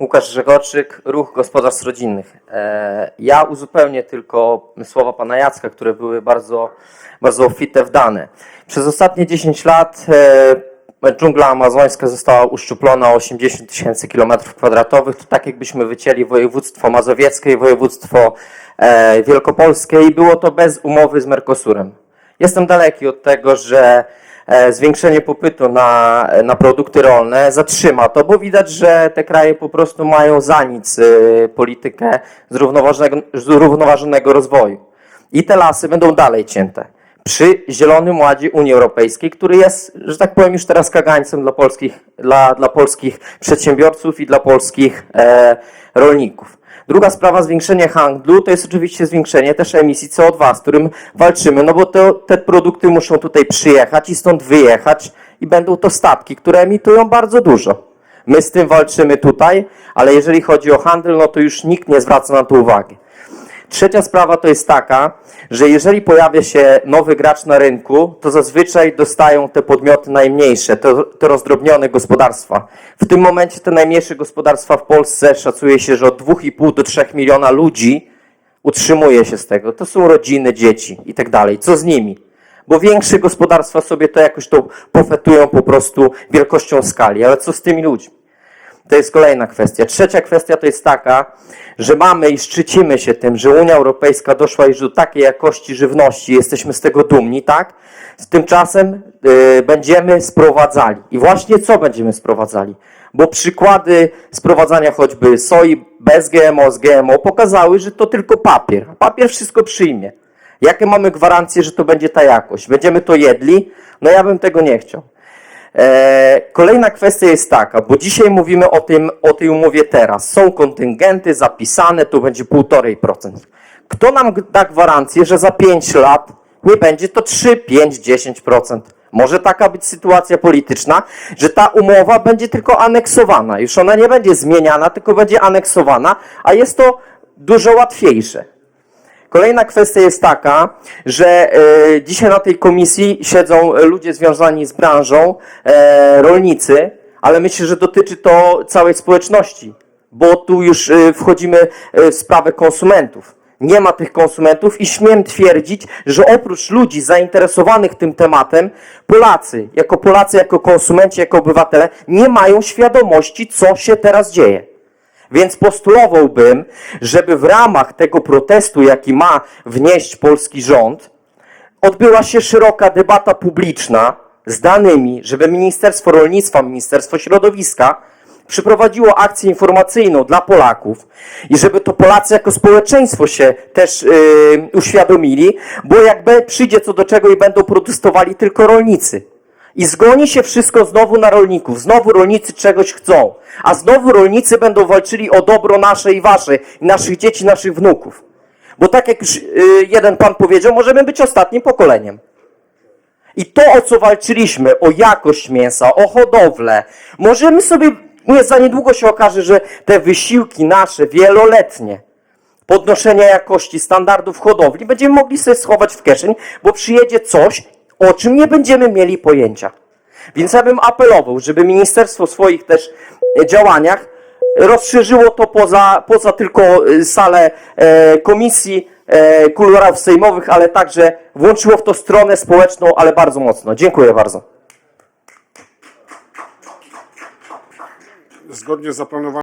Łukasz Żegorczyk, Ruch Gospodarstw Rodzinnych. E, Ja uzupełnię tylko słowa pana Jacka, które były bardzo, bardzo obfite w dane. Przez ostatnie 10 lat e, dżungla amazońska została uszczuplona o 80 tysięcy kilometrów kwadratowych. To tak jakbyśmy wycięli województwo mazowieckie i województwo e, wielkopolskie i było to bez umowy z Mercosurem. Jestem daleki od tego, że zwiększenie popytu na, na produkty rolne zatrzyma to, bo widać, że te kraje po prostu mają za nic e, politykę zrównoważonego, zrównoważonego rozwoju. I te lasy będą dalej cięte. Przy Zielonym Ładzie Unii Europejskiej, który jest, że tak powiem, już teraz kagańcem dla polskich, dla, dla polskich przedsiębiorców i dla polskich e, rolników. Druga sprawa, zwiększenie handlu, to jest oczywiście zwiększenie też emisji CO2, z którym walczymy, no bo to, te produkty muszą tutaj przyjechać i stąd wyjechać i będą to statki, które emitują bardzo dużo. My z tym walczymy tutaj, ale jeżeli chodzi o handel, no to już nikt nie zwraca na to uwagi. Trzecia sprawa to jest taka, że jeżeli pojawia się nowy gracz na rynku, to zazwyczaj dostają te podmioty najmniejsze, te, te rozdrobnione gospodarstwa. W tym momencie te najmniejsze gospodarstwa w Polsce szacuje się, że od 2,5 do 3 miliona ludzi utrzymuje się z tego. To są rodziny, dzieci i tak dalej. Co z nimi? Bo większe gospodarstwa sobie to jakoś to pofetują po prostu wielkością skali. Ale co z tymi ludźmi? To jest kolejna kwestia. Trzecia kwestia to jest taka, że mamy i szczycimy się tym, że Unia Europejska doszła już do takiej jakości żywności, jesteśmy z tego dumni, tak? Tymczasem y, będziemy sprowadzali. I właśnie co będziemy sprowadzali? Bo przykłady sprowadzania choćby soi bez GMO, z GMO pokazały, że to tylko papier. Papier wszystko przyjmie. Jakie mamy gwarancje, że to będzie ta jakość? Będziemy to jedli? No ja bym tego nie chciał. E, Kolejna kwestia jest taka, bo dzisiaj mówimy o, tym, o tej umowie teraz. Są kontyngenty zapisane, to będzie 1,5%. Kto nam da gwarancję, że za 5 lat nie będzie to 3, 5, 10%? Może taka być sytuacja polityczna, że ta umowa będzie tylko aneksowana. Już ona nie będzie zmieniana, tylko będzie aneksowana, a jest to dużo łatwiejsze. Kolejna kwestia jest taka, że e, dzisiaj na tej komisji siedzą ludzie związani z branżą, e, rolnicy, ale myślę, że dotyczy to całej społeczności, bo tu już e, wchodzimy w sprawę konsumentów. Nie ma tych konsumentów i śmiem twierdzić, że oprócz ludzi zainteresowanych tym tematem, Polacy, jako Polacy, jako konsumenci, jako obywatele, nie mają świadomości, co się teraz dzieje. Więc postulowałbym, żeby w ramach tego protestu, jaki ma wnieść polski rząd, odbyła się szeroka debata publiczna z danymi, żeby Ministerstwo Rolnictwa, Ministerstwo Środowiska przeprowadziło akcję informacyjną dla Polaków i żeby to Polacy jako społeczeństwo się też yy, uświadomili, bo jakby przyjdzie co do czego i będą protestowali tylko rolnicy. I zgoni się wszystko znowu na rolników. Znowu rolnicy czegoś chcą. A znowu rolnicy będą walczyli o dobro nasze i wasze, naszych dzieci, naszych wnuków. Bo tak jak już yy, jeden pan powiedział, możemy być ostatnim pokoleniem. I to, o co walczyliśmy, o jakość mięsa, o hodowlę, możemy sobie, nie, za niedługo się okaże, że te wysiłki nasze, wieloletnie, podnoszenia jakości, standardów hodowli, będziemy mogli sobie schować w kieszeń, bo przyjedzie coś, o czym nie będziemy mieli pojęcia. Więc ja bym apelował, żeby ministerstwo w swoich też e, działaniach rozszerzyło to poza, poza tylko e, salę e, komisji, e, kuluarów sejmowych, ale także włączyło w to stronę społeczną, ale bardzo mocno. Dziękuję bardzo. Zgodnie z zaplanowanym